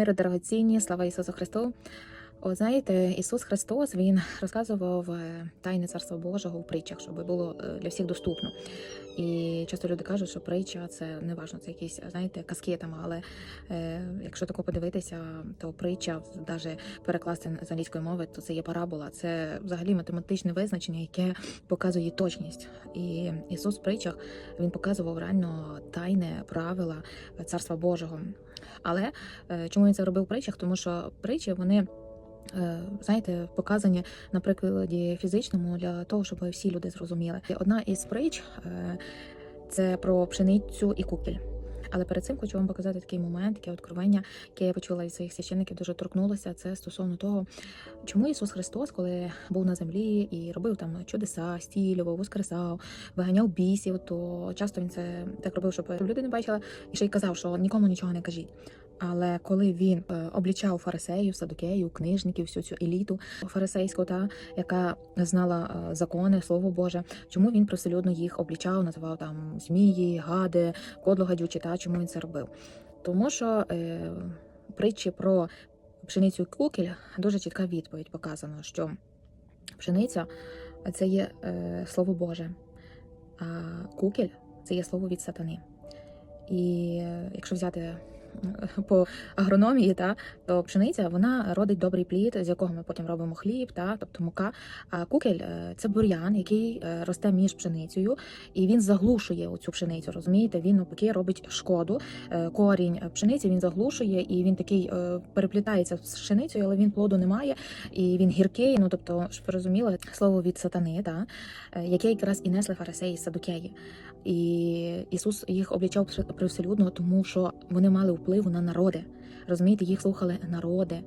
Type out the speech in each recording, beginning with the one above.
Миро дорогоцінні, слава Ісусу Христу. О, знаєте, Ісус Христос Він розказував е, тайне Царства Божого в притчах, щоб було е, для всіх доступно. І часто люди кажуть, що притча це не важно, це якісь, знаєте, казки там. Але е, якщо тако подивитися, то притча, навіть перекласти з англійської мови, то це є парабола. Це взагалі математичне визначення, яке показує точність. І Ісус в притчах він показував реально тайне правила Царства Божого. Але е, чому він це робив в притчах? Тому що притчі вони. Е, Знаєте, показані на прикладі фізичному для того, щоб всі люди зрозуміли. Одна із притч е, це про пшеницю і кукіль. Але перед цим хочу вам показати такий момент, таке откровення, яке я почула від своїх священників, дуже торкнулося. Це стосовно того, чому Ісус Христос, коли був на землі і робив там чудеса, стілював, воскресав, виганяв бісів, то часто він це так робив, щоб люди не бачили, і ще й казав, що нікому нічого не кажіть. Але коли він е, облічав фарисеїв, садокеїв, книжників, всю цю еліту фарисейську, та яка знала е, закони, слово Боже, чому він привселюдно їх облічав, називав там змії, гади, кодло гадючі, та чому він це робив? Тому що е, притчі про пшеницю кукіль дуже чітка відповідь показано, що пшениця це є е, слово Боже, а кукіль це є слово від сатани. І е, якщо взяти по агрономії, та то пшениця вона родить добрий плід, з якого ми потім робимо хліб, та тобто мука. А кукель е, це бур'ян, який е, росте між пшеницею, і він заглушує оцю пшеницю. Розумієте, він навпаки робить шкоду. Е, Корінь пшениці він заглушує, і він такий переплітається з пшеницею, але він плоду не має, і він гіркий. Ну тобто, щоб ви розуміли, слово від сатани, та яке якраз і несли фарисеї садукеї. І Ісус їх облічав привселюдно, тому що вони мали впливу на народи. Розумієте, їх слухали народи.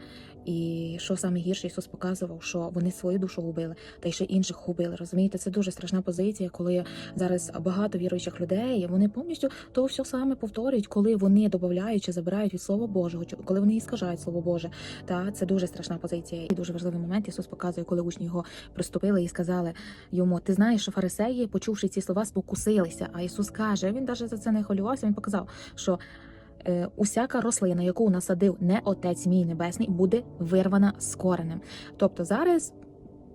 І що саме гірше Ісус показував, що вони свою душу губили, та й ще інших губили. Розумієте, це дуже страшна позиція, коли зараз багато віруючих людей вони повністю то все саме повторюють, коли вони додають чи забирають від Слова Божого, коли вони іскажають Слово Боже. Та це дуже страшна позиція. І дуже важливий момент Ісус показує, коли учні його приступили і сказали йому: Ти знаєш, що фарисеї, почувши ці слова, спокусилися. А Ісус каже, він навіть за це не хвилювався. Він показав, що усяка рослина, яку насадив не отець мій небесний, буде вирвана з коренем. Тобто зараз.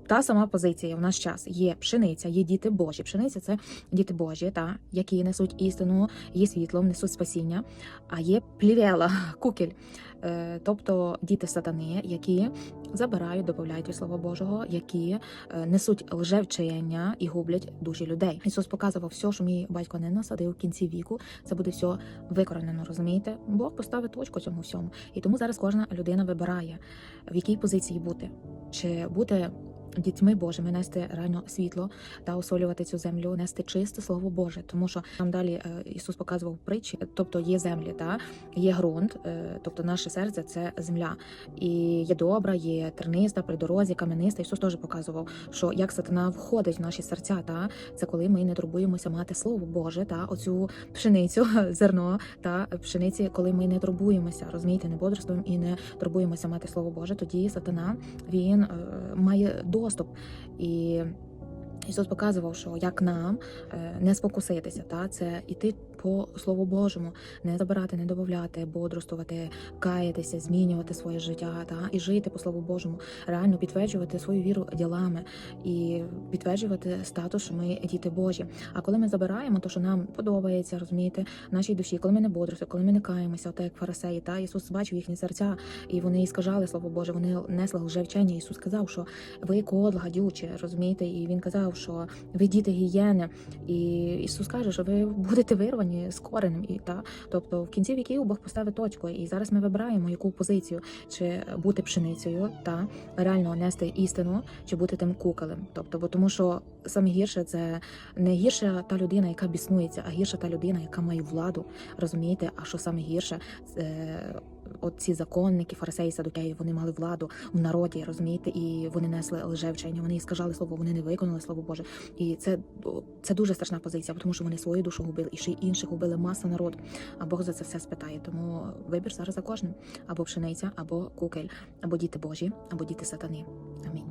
Та сама позиція в наш час є пшениця, є діти Божі. Пшениця це діти Божі, та які несуть істину, є світлом, несуть спасіння. А є плівела, кукіль, е, тобто діти сатани, які забирають, додають від Слова Божого, які е, несуть лжевчення і гублять душі людей. Ісус показував все, що мій батько не насадив в кінці віку. Це буде все викоренено, розумієте? Бог поставить точку цьому всьому. І тому зараз кожна людина вибирає, в якій позиції бути, чи бути. Дітьми Божими нести реально світло та осолювати цю землю, нести чисте слово Боже, тому що там далі е, Ісус показував притчі, тобто є землі, та є ґрунт, е, тобто наше серце це земля, і є добра, є терниста, при дорозі, кам'яниста. Ісус теж показував, що як сатана входить в наші серця, та це коли ми не турбуємося мати слово Боже, та оцю пшеницю, зерно та пшениці, коли ми не турбуємося, розумієте, не бодрствуємо і не турбуємося мати слово Боже, тоді сатана він е, має доступ і. Ісус показував, що як нам е, не спокуситися, та це іти по Слову Божому, не забирати, не додавати, бодрствувати, каятися, змінювати своє життя, та і жити по Слову Божому, реально підтверджувати свою віру ділами і підтверджувати статус, що ми діти Божі. А коли ми забираємо, то що нам подобається, розумієте, нашій душі, коли ми не бодрствуємо, коли ми не каємося, так як фарисеї, та Ісус бачив їхні серця, і вони іскажали Слово Боже, вони несли лжевчення. Ісус сказав, що ви код гадючі, розумієте, і він казав, що ви діти гієни, і Ісус каже, що ви будете вирвані з коренем. І та тобто в кінці віків Бог поставить точку. І зараз ми вибираємо яку позицію, чи бути пшеницею та реально нести істину, чи бути тим куколем. Тобто, бо тому, що саме гірше це не гірша та людина, яка біснується, а гірша та людина, яка має владу. Розумієте? А що саме гірше? Це от ці законники, фарисеї, садукеї, вони мали владу в народі, розумієте, і вони несли лжевчення, вони скажали слово, вони не виконали слово Боже. І це, це дуже страшна позиція, тому що вони свою душу губили, і ще й інших губили маса народу. А Бог за це все спитає. Тому вибір зараз за кожним або пшениця, або кукель, або діти Божі, або діти сатани. Амінь.